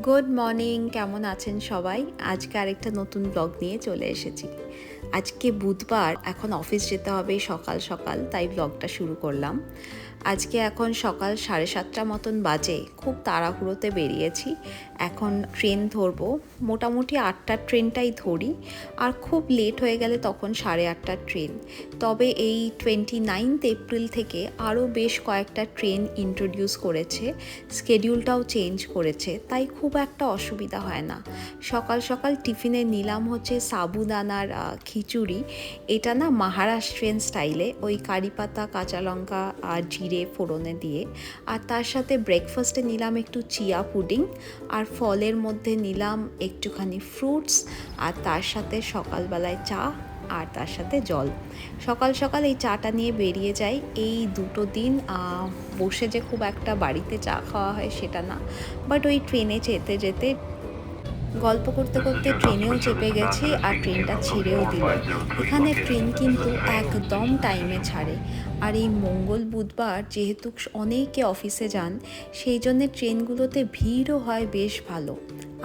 Good morning কেমন আছেন সবাই? আজকে আরেকটা নতুন ব্লগ নিয়ে চলে এসেছি। আজকে বুধবার, এখন অফিস যেতে হবে সকাল সকাল, তাই ব্লগটা শুরু করলাম। আজকে এখন সকাল সাড়ে সাতটা মতন বাজে, খুব তাড়াহুড়োতে বেরিয়েছি। এখন ট্রেন ধরবো, মোটামুটি আটটার ট্রেনটাই ধরি। আর খুব লেট হয়ে গেলে তখন সাড়ে আটটার ট্রেন। তবে এই টোয়েন্টি নাইনথ এপ্রিল থেকে আরও বেশ কয়েকটা ট্রেন ইন্ট্রোডিউস করেছে স্কেডিউলটাও চেঞ্জ করেছে, তাই খুব একটা অসুবিধা হয় না। সকাল সকাল টিফিনে নিলাম হচ্ছে সাবুদানার খিচুড়ি। এটা না মহারাষ্ট্রিয়ান স্টাইলে ওই কারি পাতা, কাঁচা লঙ্কা আর জিরে ফোড়নে দিয়ে আর তার সাথে ব্রেকফাস্টে নিলাম একটু চিয়া পুডিং আর ফলের মধ্যে নিলাম একটুখানি ফ্রুটস আর তার সাথে সকালবেলায় চা আর তার সাথে জল। সকাল সকাল এই চাটা নিয়ে বেরিয়ে যাই। এই দুটো দিন বসে যে খুব একটা বাড়িতে চা খাওয়া হয় সেটা না। বাট ওই ট্রেনে যেতে যেতে গল্প করতে করতে ট্রেনেও চেপে গেছি আর ট্রেনটা ছেড়েও দিল এখানে ট্রেন কিন্তু একদম টাইমে ছাড়ে। আর এই মঙ্গল বুধবার যেহেতু অনেকে অফিসে যান, সেই জন্যে ট্রেনগুলোতে ভিড়ও হয় বেশ ভালো।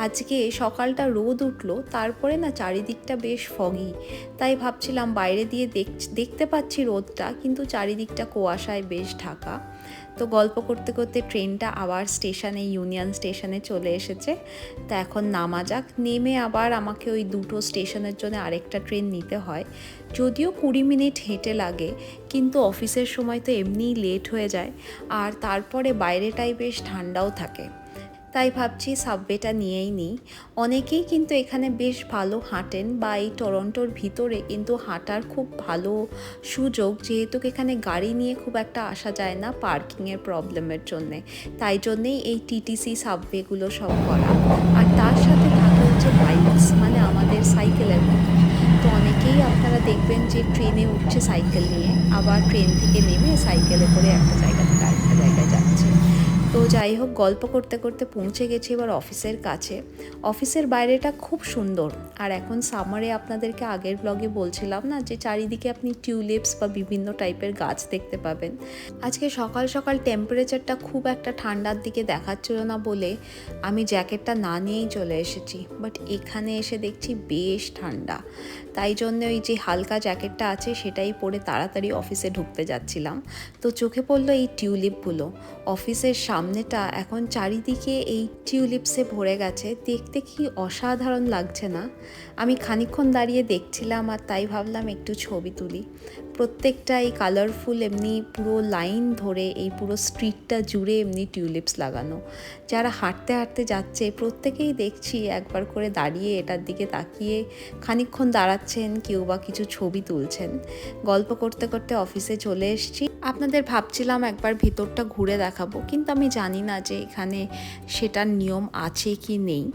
আজকে সকালটা রোদ উঠল, তারপরে না চারিদিকটা বেশ ফগি তাই ভাবছিলাম বাইরে দিয়ে দেখ, দেখতে পাচ্ছি রোদটা, কিন্তু চারিদিকটা কুয়াশায় বেশ ঢাকা। তো গল্প করতে করতে ট্রেনটা আবার স্টেশনে, ইউনিয়ন স্টেশনে চলে এসেছে। তা এখন নামা যাক, নেমে আবার আমাকে ওই দুটো স্টেশনের জন্য আরেকটা ট্রেন নিতে হয়। যদিও কুড়ি মিনিট হেঁটে লাগে, কিন্তু অফিসের সময় তো এমনিই লেট হয়ে যায়, আর তারপরে বাইরেটাই বেশ ঠান্ডাও থাকে। তাই ভাবছি সাবওয়েটা নিয়েই নিই। অনেকেই কিন্তু এখানে বেশ ভালো হাঁটেন বা এই টরন্টোর ভিতরে কিন্তু হাঁটার খুব ভালো সুযোগ, যেহেতু এখানে গাড়ি নিয়ে খুব একটা আসা যায় না পার্কিংয়ের প্রবলেমের জন্যে। তাই জন্যেই এই টিটিসি সাবওয়েগুলো সব করা। আর তার সাথে থাকে হচ্ছে বাইকস মানে আমাদের সাইকেলের মতো। তো অনেকেই আপনারা দেখবেন যে ট্রেনে উঠছে সাইকেল নিয়ে, আবার ট্রেন থেকে নেমে সাইকেলে করে একটা জায়গা থেকে আরেকটা জায়গায় যাচ্ছে। তো যাই হোক, গল্প করতে করতে পৌঁছে গেছি এবার অফিসের কাছে। অফিসের বাইরেটা খুব সুন্দর। আর এখন সামারে আপনাদেরকে আগের ব্লগে বলছিলাম না যে, চারিদিকে আপনি টিউলিপস বা বিভিন্ন টাইপের গাছ দেখতে পাবেন। আজকে সকাল সকাল টেম্পারেচারটা খুব একটা ঠান্ডার দিকে দেখাচ্ছিল না বলে আমি জ্যাকেটটা না নিয়েই চলে এসেছি। বাট এখানে এসে দেখছি বেশ ঠান্ডা। তাই জন্য ওই যে হালকা জ্যাকেটটা আছে, সেটাই পরে তাড়াতাড়ি অফিসে ঢুকতে যাচ্ছিলাম। তো চোখে পড়ল এই টিউলিপগুলো অফিসের সামনেটা এখন চারিদিকে এই টিউলিপসে ভরে গেছে। দেখতে কি অসাধারণ লাগছে না? আমি খানিকক্ষণ দাঁড়িয়ে দেখছিলাম আর তাই ভাবলাম একটু ছবি তুলি। প্রত্যেকটা এই কালারফুল এমনি পুরো লাইন ধরে এই পুরো স্ট্রিটটা জুড়ে এমনি টিউলিপস লাগানো। যারা হাঁটতে হাঁটতে যাচ্ছে, প্রত্যেকেই দেখছি একবার করে দাঁড়িয়ে এটার দিকে তাকিয়ে খানিকক্ষণ দাঁড়াচ্ছেন, কেউ বা কিছু ছবি তুলছেন। গল্প করতে করতে অফিসে চলে এসেছি। আপনাদের ভাবছিলাম একবার ভিতরটা ঘুরে দেখাবো, কিন্তু আমি জানি না যে এখানে সেটার নিয়ম আছে কি নেই।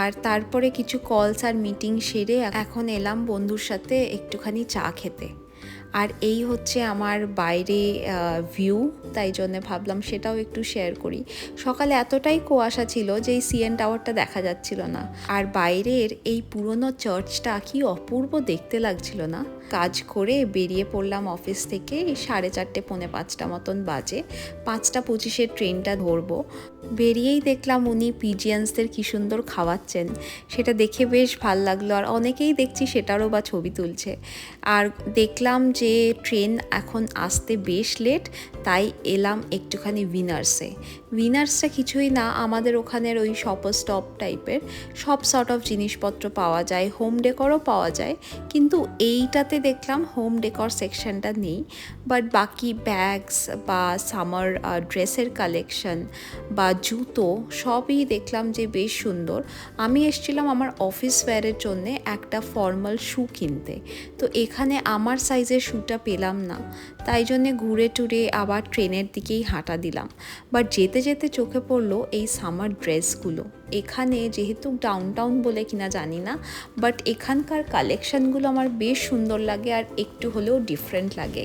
আর তারপরে কিছু কলস আর মিটিং সেরে এখন এলাম বন্ধুর সাথে একটুখানি চা খেতে। আর এই হচ্ছে আমার বাইরে ভিউ তাই জন্য ভাবলাম সেটাও একটু শেয়ার করি। সকালে এতটাই কুয়াশা ছিল যে এই সিএন টাওয়ারটা দেখা যাচ্ছিল না। আর বাইরের এই পুরনো চার্চটা কি অপূর্ব দেখতে লাগছিল না? কাজ করে বেরিয়ে পড়লাম অফিস থেকে, সাড়ে চারটে, পৌনে পাঁচটা মতন বাজে। পাঁচটা পঁচিশের ট্রেনটা ধরবো। বেরিয়েই দেখলাম উনি পিজিয়ান্সদের কী সুন্দর খাওয়াচ্ছেন। সেটা দেখে বেশ ভালো লাগল আর অনেকেই দেখছি সেটারও বা ছবি তুলছে। আর দেখলাম যে ট্রেন এখন আসতে বেশ লেট, তাই এলাম একটুখানি উইনার্সে। উইনার্সটা কিছুই না, আমাদের ওখানের ওই শপার স্টপ টাইপের, সব সর্ট অফ জিনিসপত্র পাওয়া যায় হোম ডেকরও পাওয়া যায়। কিন্তু এইটাতে দেখলাম হোম ডেকর সেকশনটা নেই বাট বাকি ব্যাগস বা সামার ড্রেসের কালেকশন বা জুতো সবই দেখলাম যে বেশ সুন্দর। আমি এসেছিলাম আমার অফিস ওয়্যারের জন্যে একটা ফর্মাল শ্যু কিনতে। তো এখানে আমার সাইজের শ্যুটা পেলাম না। তাই জন্যে ঘুরে টুরে আবার ট্রেনের দিকেই হাঁটা দিলাম। বাট যেতে যেতে চোখে পড়ল এই সামার ড্রেসগুলো এখানে যেহেতু ডাউনটাউন বলে কিনা জানি না বাট এখানকার কালেকশনগুলো আমার বেশ সুন্দর লাগে আর একটু হলেও ডিফারেন্ট লাগে।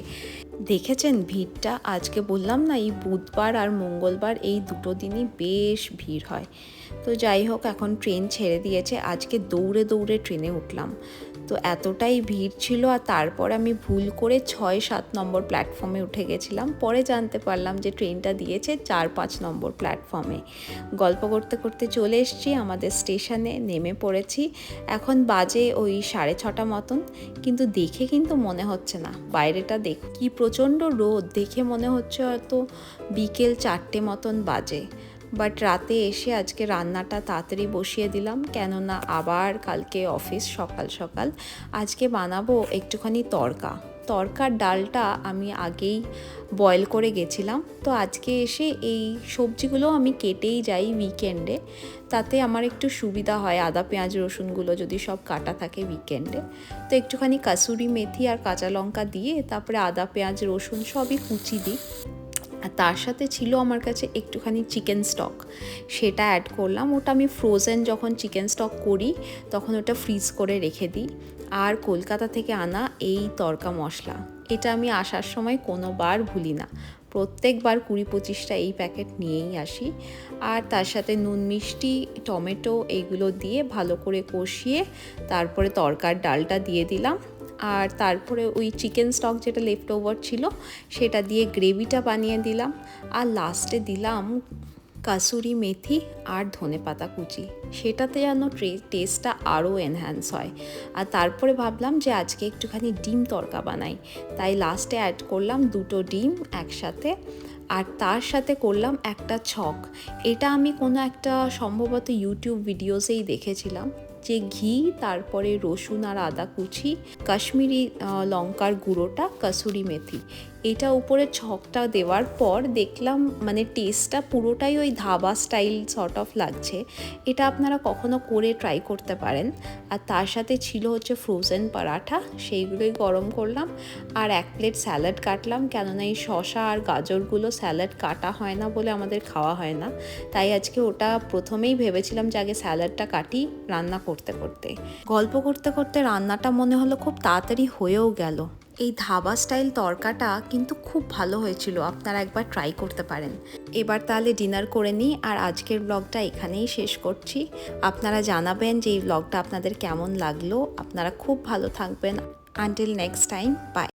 দেখেছেন ভিড়টা? আজকে বললাম না, এই বুধবার আর মঙ্গলবার এই দুটো দিনই বেশ ভিড় হয়। তো যাই হোক, এখন ট্রেন ছেড়ে দিয়েছে। আজকে দৌড়ে দৌড়ে ট্রেনে উঠলাম। তো এতটাই ভিড় ছিল আর তারপর আমি ভুল করে ছয় সাত নম্বর প্ল্যাটফর্মে উঠে গেছিলাম। পরে জানতে পারলাম যে ট্রেনটা দিয়েছে চার পাঁচ নম্বর প্ল্যাটফর্মে গল্প করতে করতে চলে এসেছি আমাদের স্টেশনে নেমে পড়েছি। এখন বাজে ওই সাড়ে ছটা মতন। কিন্তু দেখে কিন্তু মনে হচ্ছে না। বাইরেটা দেখ, কি প্রচণ্ড রোদ। দেখে মনে হচ্ছে হয়তো বিকেল চারটে মতন বাজে। বাট রাতে এসে আজকে রান্নাটা তাড়াতাড়ি বসিয়ে দিলাম, কেননা আবার কালকে অফিস সকাল সকাল। আজকে বানাবো একটুখানি তরকা। তরকার ডালটা আমি আগেই বয়েল করে গেছিলাম। তো আজকে এসে এই সবজিগুলো আমি কেটেই যাই উইকেন্ডে তাতে আমার একটু সুবিধা হয়, আদা, পেঁয়াজ, রসুনগুলো যদি সব কাটা থাকে উইকেন্ডে তো একটুখানি কাসুরি মেথি আর কাঁচা লঙ্কা দিয়ে, তারপরে আদা, পেঁয়াজ, রসুন সবই কুচি দিই। আর তার সাথে ছিল আমার কাছে একটুখানি চিকেন স্টক সেটা অ্যাড করলাম। ওটা আমি ফ্রোজেন যখন চিকেন স্টক করি, তখন ওটা ফ্রিজ করে রেখে দিই। আর কলকাতা থেকে আনা এই তরকা মশলা, এটা আমি আসার সময় কোনোবার ভুলি না। প্রত্যেকবার কুড়ি পঁচিশটা এই প্যাকেট নিয়েই আসি। আর তার সাথে নুন, মিষ্টি, টমেটো এইগুলো দিয়ে ভালো করে কষিয়ে তারপরে তরকার ডালটা দিয়ে দিলাম। আর তারপরে ওই চিকেন স্টক যেটা লেফট ওভার ছিল, সেটা দিয়ে গ্রেভিটা বানিয়ে দিলাম। আর লাস্টে দিলাম কাসুরি মেথি আর ধনে পাতা কুচি। সেটাতে যেন টেস্টটা আরও এনহ্যান্স হয়। আর তারপরে ভাবলাম যে আজকে একটুখানি ডিম তরকা বানাই। তাই লাস্টে অ্যাড করলাম দুটো ডিম একসাথে। আর তার সাথে করলাম একটা ছক। এটা আমি কোনো একটা সম্ভবত ইউটিউব ভিডিওসেই দেখেছিলাম। যে ঘি তারপরে রসুন আর আদা কুচি কাশ্মীরি লঙ্কার গুঁড়োটা কাসুরি মেথি। এটা উপরে ছকটা দেওয়ার পর দেখলাম মানে টেস্টটা পুরোটাই ওই ধাবা স্টাইল সর্ট অফ লাগছে। এটা আপনারা কখনো করে ট্রাই করতে পারেন। আর তার সাথে ছিল হচ্ছে ফ্রোজেন পরাঠা, সেইগুলোই গরম করলাম। আর এক প্লেট স্যালাড কাটলাম, কেননা এই শশা আর গাজরগুলো স্যালাড কাটা হয় না বলে আমাদের খাওয়া হয় না। তাই আজকে ওটা প্রথমেই ভেবেছিলাম যে আগে স্যালাডটা কাটি রান্না করতে করতে। গল্প করতে করতে রান্নাটা মনে হলো খুব তাড়াতাড়ি হয়েও গেল। এই ধাবা স্টাইল তরকাটা কিন্তু খুব ভালো হয়েছিল, আপনারা একবার ট্রাই করতে পারেন। এবার তাহলে ডিনার করে নিই, আর আজকের ব্লগটা এখানেই শেষ করছি। আপনারা জানাবেন যে এই ব্লগটা আপনাদের কেমন লাগল। আপনারা খুব ভালো থাকবেন। Until next time by